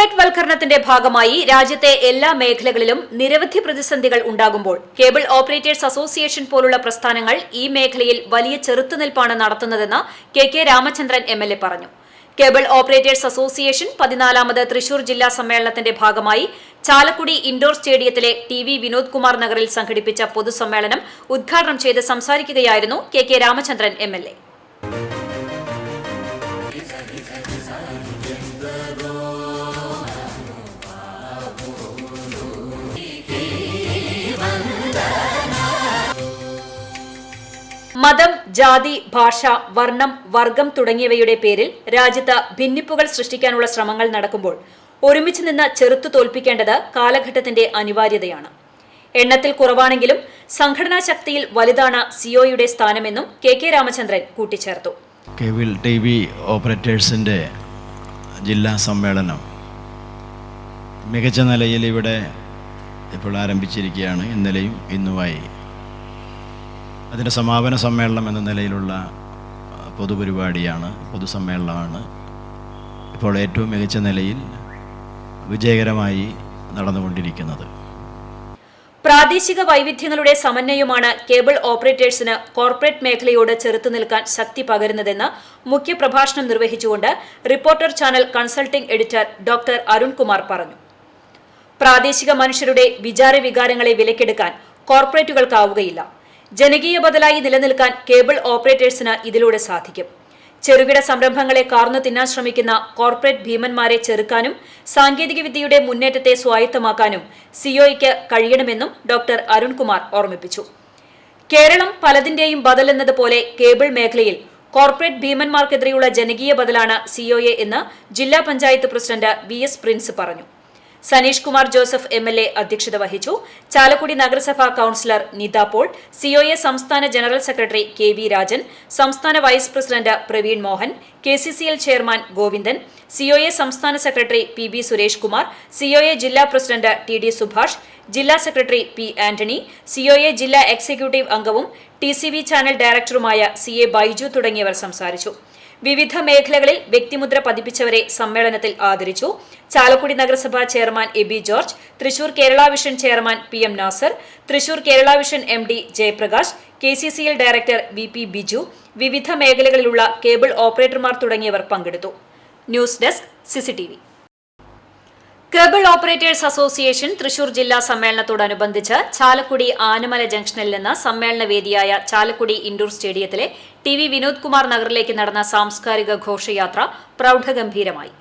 Corporate വൽക്കരണത്തിന്റെ ഭാഗമായി രാജ്യത്തെ എല്ലാ മേഖലകളിലും നിരവധി പ്രതിസന്ധികൾ ഉണ്ടാകുമ്പോൾ കേബിൾ ഓപ്പറേറ്റേഴ്സ് അസോസിയേഷൻ പോലുള്ള പ്രസ്ഥാനങ്ങൾ ഈ മേഖലയിൽ വലിയ ചെറുത്തുനിൽപ്പാണ് നടത്തുന്നതെന്ന് K K Ramachandran M L A പറഞ്ഞു. കേബിൾ ഓപ്പറേറ്റേഴ്സ് അസോസിയേഷൻ പതിനാലാമത് തൃശൂർ ജില്ലാ സമ്മേളനത്തിന്റെ ഭാഗമായി ചാലക്കുടി ഇൻഡോർ സ്റ്റേഡിയത്തിലെ ടി വി വിനോദ് കുമാർ നഗറിൽ സംഘടിപ്പിച്ച പൊതുസമ്മേളനം ഉദ്ഘാടനം ചെയ്ത് സംസാരിക്കുകയായിരുന്നു K K Ramachandran M L A. മതം ജാതി ഭാഷ വർണം വർഗം തുടങ്ങിയവയുടെ പേരിൽ രാജ്യത്ത് ഭിന്നിപ്പുകൾ സൃഷ്ടിക്കാനുള്ള ശ്രമങ്ങൾ നടക്കുമ്പോൾ ഒരുമിച്ച് നിന്ന് ചെറുത്തു തോൽപ്പിക്കേണ്ടത് കാലഘട്ടത്തിന്റെ അനിവാര്യതയാണ്. എണ്ണത്തിൽ കുറവാണെങ്കിലും സംഘടനാ ശക്തിയിൽ വലുതാണ് സിഒയുടെ സ്ഥാനമെന്നും കെ കെ രാമചന്ദ്രൻ കൂട്ടിച്ചേർത്തു. കേബിൾ ടി വി ഓപ്പറേറ്റേഴ്സിന്റെ ജില്ലാ സമ്മേളനം മികച്ച നിലയിൽ ഇവിടെ ഇപ്പോൾ ആരംഭിച്ചിരിക്കുകയാണ്. ഇന്നലെയും ഇന്നുമായി അതിന്റെ സമാപന സമ്മേളനം എന്ന നിലയിലുള്ള പൊതുപരിപാടിയാണ് പൊതുസമ്മേളനമാണ്. ഇപ്പോൾ ഏറ്റവും മികച്ച നിലയിൽ വിജയകരമായി നടന്നുകൊണ്ടിരിക്കുന്നത്. പ്രാദേശിക വൈവിധ്യങ്ങളുടെ സമന്വയമാണ് കേബിൾ ഓപ്പറേറ്റേഴ്സിന് കോർപ്പറേറ്റ് മേഖലയോട് ചെറുത്തു നിൽക്കാൻ ശക്തി പകരുന്നതെന്ന് മുഖ്യപ്രഭാഷണം നിർവഹിച്ചുകൊണ്ട് reporter channel consulting editor doctor Arunkumar പറഞ്ഞു. പ്രാദേശിക മനുഷ്യരുടെ വിചാര വികാരങ്ങളെ വിലക്കെടുക്കാൻ കോർപ്പറേറ്റുകൾക്കാവുകയില്ല. ജനകീയ ബദലായി നിലനിൽക്കാൻ കേബിൾ ഓപ്പറേറ്റേഴ്സിന് ഇതിലൂടെ സാധിക്കും. ചെറുകിട സംരംഭങ്ങളെ കാർന്നു തിന്നാൻ ശ്രമിക്കുന്ന കോർപ്പറേറ്റ് ഭീമന്മാരെ ചെറുക്കാനും സാങ്കേതികവിദ്യയുടെ മുന്നേറ്റത്തെ സ്വായത്തമാക്കാനും സിഒയ്ക്ക് കഴിയണമെന്നും ഡോക്ടർ അരുൺകുമാർ ഓർമ്മിപ്പിച്ചു. കേരളം പലതിന്റെയും ബദൽ എന്നതുപോലെ കേബിൾ മേഖലയിൽ കോർപ്പറേറ്റ് ഭീമന്മാർക്കെതിരെയുള്ള ജനകീയ ബദലാണ് സിഒഎ എന്ന് ജില്ലാ panchayat president V S Prince പറഞ്ഞു. Saneesh Kumar Joseph M L A അധ്യക്ഷത വഹിച്ചു. ചാലക്കുടി നഗരസഭാ കൌൺസിലർ നിത പോൾ സിഒഎ സംസ്ഥാന general secretary K V Rajan സംസ്ഥാന vice president Praveen Mohan K C C L chairman Govindan COA സംസ്ഥാന secretary P B Suresh Kumar COA ജില്ലാ president T D Subhash ജില്ലാ secretary P Antony COA ജില്ലാ executive അംഗവും T C V channel ഡയറക്ടറുമായ C A Baiju തുടങ്ങിയവർ സംസാരിച്ചു. വിവിധ മേഖലകളിൽ വ്യക്തിമുദ്ര പതിപ്പിച്ചവരെ സമ്മേളനത്തിൽ ആദരിച്ചു. ചാലക്കുടി നഗരസഭാ chairman Aby George Thrissur Kerala vision chairman P M Nasar Thrissur Kerala vision M D Jayaprakash K C C L director V P Biju വിവിധ മേഖലകളിലുള്ള കേബിൾ ഓപ്പറേറ്റർമാർ തുടങ്ങിയവർ പങ്കെടുത്തു. News desk CCTV cable operators association Thrissur ജില്ലാ സമ്മേളനത്തോടനുബന്ധിച്ച് ചാലക്കുടി ആനമല ജംഗ്ഷനിൽ നിന്ന് സമ്മേളന വേദിയായ ചാലക്കുടി ഇൻഡോർ സ്റ്റേഡിയത്തിലെ ടി വി വിനോദ് കുമാർ നഗറിലേക്ക് നടന്ന സാംസ്കാരിക ഘോഷയാത്ര പ്രൗഢഗംഭീരമായി.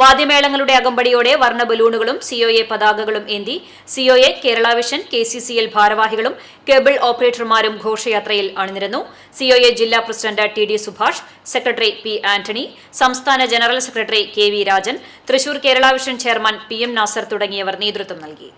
വാദ്യമേളങ്ങളുടെ അകമ്പടിയോടെ വർണ ബലൂണുകളും സിഒഎ പതാകകളും ഏന്തി COA Kerala vision K C C L ഭാരവാഹികളും കേബിൾ ഓപ്പറേറ്റർമാരും ഘോഷയാത്രയിൽ അണിനിരന്നു. സിഒഎ ജില്ലാ president T D Subhash secretary P Antony സംസ്ഥാന general secretary K V Rajan Thrissur Kerala vision chairman P M Nasar തുടങ്ങിയവർ നേതൃത്വം നൽകി.